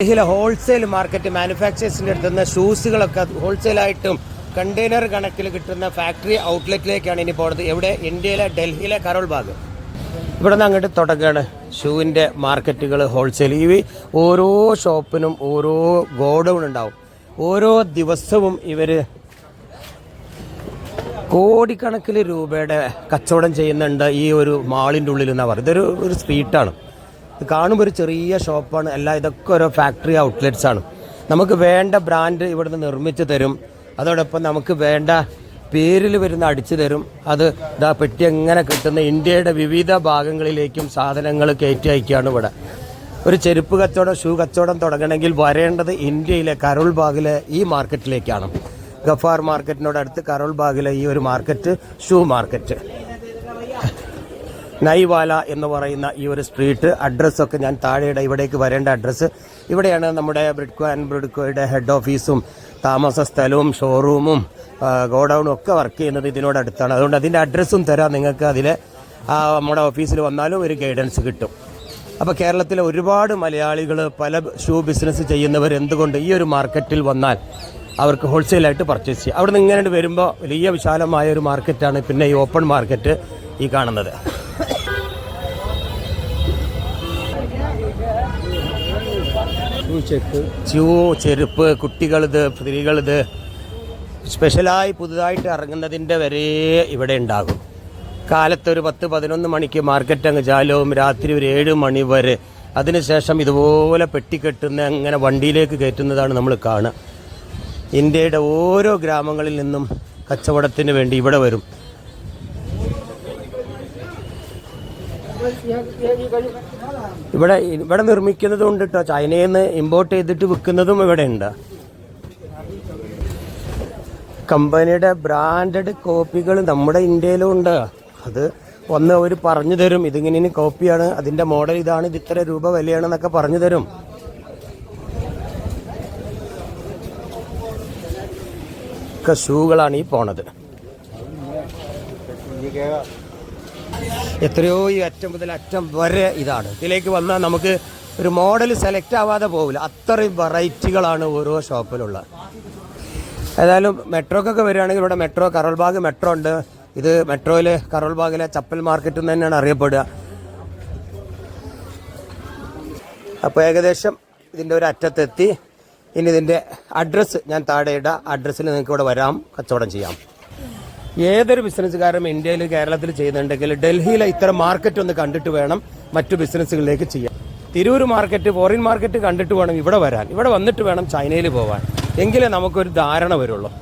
ഡൽഹിയിലെ wholesale market മാനുഫാക്ചേഴ്സിന്റെ അടുത്ത് നിന്ന് ഷൂസുകളൊക്കെ ഹോൾസെയിലായിട്ടും കണ്ടെയ്നർ കണക്കിൽ കിട്ടുന്ന ഫാക്ടറി ഔട്ട്ലെറ്റിലേക്കാണ് ഇനി പോകുന്നത് എവിടെ? ഇന്ത്യയിലെ ഡൽഹിയിലെ കരോൾ ഭാഗം. ഇവിടെ നിന്ന് അങ്ങോട്ട് തുടങ്ങുകയാണ് ഷൂവിന്റെ മാർക്കറ്റുകൾ ഹോൾസെയിൽ ഈ ഓരോ ഷോപ്പിനും ഓരോ ഗോഡൗൺ ഉണ്ടാവും. ഓരോ ദിവസവും ഇവർ കോടിക്കണക്കിന് രൂപയുടെ കച്ചവടം ചെയ്യുന്നുണ്ട് ഈ ഒരു മാളിന്റെ ഉള്ളിൽ എന്നാണ് പറയുന്നത് ഇതൊരു ഒരു സ്ട്രീറ്റാണ് ഇത് കാണുമ്പോൾ ഒരു ചെറിയ ഷോപ്പാണ്. അല്ല ഇതൊക്കെ ഓരോ ഫാക്ടറി ഔട്ട്ലെറ്റ്സ് ആണ്. നമുക്ക് വേണ്ട ബ്രാൻഡ് ഇവിടുന്ന് നിർമ്മിച്ച് തരും. അതോടൊപ്പം നമുക്ക് വേണ്ട പേരിൽ വരുന്ന അടിച്ചു തരും. അത് ഇതാ പെട്ടി എങ്ങനെ കിട്ടുന്ന ഇന്ത്യയുടെ വിവിധ ഭാഗങ്ങളിലേക്കും സാധനങ്ങൾ കയറ്റി അയക്കുകയാണ് ഇവിടെ. ഒരു ചെരുപ്പ് കച്ചവടം ഷൂ കച്ചവടം തുടങ്ങണമെങ്കിൽ വരേണ്ടത് ഇന്ത്യയിലെ കരോൾ ബാഗിലെ ഈ മാർക്കറ്റിലേക്കാണ് ഗഫാർ മാർക്കറ്റിനോടടുത്ത് കരോൾ ബാഗിലെ ഈ ഒരു മാർക്കറ്റ് ഷൂ മാർക്കറ്റ് നൈവാല എന്ന് പറയുന്ന ഈ ഒരു സ്ട്രീറ്റ് അഡ്രസ്സൊക്കെ ഞാൻ താഴെയുടെ. ഇവിടേക്ക് വരേണ്ട അഡ്രസ്സ് ഇവിടെയാണ് നമ്മുടെ ബ്രിഡ്കോ ആൻഡ് ബ്രിഡ്കോയുടെ ഹെഡ് ഓഫീസും താമസ സ്ഥലവും ഷോറൂമും ഗോഡൗണും ഒക്കെ വർക്ക് ചെയ്യുന്നത് ഇതിനോടടുത്താണ് അതുകൊണ്ട് അതിന്റെ അഡ്രസ്സും തരാം. നിങ്ങൾക്ക് അതിൽ നമ്മുടെ ഓഫീസിൽ വന്നാലും ഒരു ഗൈഡൻസ് കിട്ടും. അപ്പോൾ കേരളത്തിലെ ഒരുപാട് മലയാളികൾ പല ഷൂ ബിസിനസ് ചെയ്യുന്നവർ എന്തുകൊണ്ട് ഈ ഒരു മാർക്കറ്റിൽ വന്നാൽ അവർക്ക് ഹോൾസെയിലായിട്ട് പർച്ചേസ് ചെയ്യാം. അവിടെ നിന്ന് ഇങ്ങനെ വരുമ്പോൾ വലിയ വിശാലമായ ഒരു മാർക്കറ്റാണ് പിന്നെ ഈ ഓപ്പൺ മാർക്കറ്റ് ഈ കാണുന്നത്. ഷൂ ചെരുപ്പ് കുട്ടികളിത് സ്ത്രീകളിത് സ്പെഷ്യലായി പുതുതായിട്ട് ഇറങ്ങുന്നതിന്റെ വരെ ഇവിടെ ഉണ്ടാകും. കാലത്ത് ഒരു പത്ത് പതിനൊന്ന് മണിക്ക് മാർക്കറ്റ് അങ്ങ് ചാലവും രാത്രി ഒരു ഏഴ് മണി വരെ. അതിനുശേഷം ഇതുപോലെ പെട്ടിക്കെട്ടുന്ന അങ്ങനെ വണ്ടിയിലേക്ക് കയറ്റുന്നതാണ് നമ്മൾ കാണുക. ഇന്ത്യയുടെ ഓരോ ഗ്രാമങ്ങളിൽ നിന്നും കച്ചവടത്തിന് വേണ്ടി ഇവിടെ വരും. ഇവിടെ ഇവിടെ നിർമ്മിക്കുന്നതും ഉണ്ട് കേട്ടോ ചൈനയിൽ നിന്ന് ഇമ്പോർട്ട് ചെയ്തിട്ട് വിൽക്കുന്നതും ഇവിടെ ഉണ്ട്. കമ്പനിയുടെ ബ്രാൻഡഡ് കോപ്പികൾ നമ്മുടെ ഇന്ത്യയിലും ഉണ്ട്. അത് ഒന്ന് അവർ പറഞ്ഞു തരും. ഇതിങ്ങനെ കോപ്പിയാണ് അതിന്റെ മോഡൽ ഇതാണ്. ഇത് ഇത്ര രൂപ വിലയാണെന്നൊക്കെ പറഞ്ഞു തരും. ഷൂകളാണ് ഈ പോണത്. എത്രയോ ഈ അറ്റം മുതൽ അറ്റം വരെ ഇതാണ്. ഇതിലേക്ക് വന്നാൽ നമുക്ക് ഒരു മോഡൽ സെലക്ട് ആവാതെ പോകില്ല അത്രയും വെറൈറ്റികളാണ് ഓരോ ഷോപ്പിലുള്ള ഏതായാലും മെട്രോക്കൊക്കെ വരികയാണെങ്കിൽ ഇവിടെ മെട്രോ കരോൾബാഗ് മെട്രോ ഉണ്ട്. ഇത് മെട്രോയിൽ കരോൾബാഗിലെ ചപ്പൽ മാർക്കറ്റ് എന്ന് തന്നെയാണ് അറിയപ്പെടുക. അപ്പോൾ ഏകദേശം ഇതിന്റെ ഒരു അറ്റത്തെത്തി. ഇനി ഇതിന്റെ അഡ്രസ്സ് ഞാൻ താഴെ ഇടാം. അഡ്രസ്സിൽ നിങ്ങൾക്ക് ഇവിടെ വരാം. കച്ചവടം ചെയ്യാം. ഏതൊരു ബിസിനസ്സുകാരും ഇന്ത്യയിൽ കേരളത്തിൽ ചെയ്യുന്നുണ്ടെങ്കിൽ ഡൽഹിയിലെ ഇത്തരം മാർക്കറ്റ് ഒന്ന് കണ്ടിട്ട് വേണം മറ്റു ബിസിനസ്സുകളിലേക്ക് ചെയ്യാൻ. തിരൂർ മാർക്കറ്റ് ഫോറിൻ മാർക്കറ്റ് കണ്ടിട്ട് വേണം ഇവിടെ വരാൻ. ഇവിടെ വന്നിട്ട് വേണം ചൈനയിൽ പോകാൻ എങ്കിലേ നമുക്കൊരു ധാരണ വരുള്ളൂ.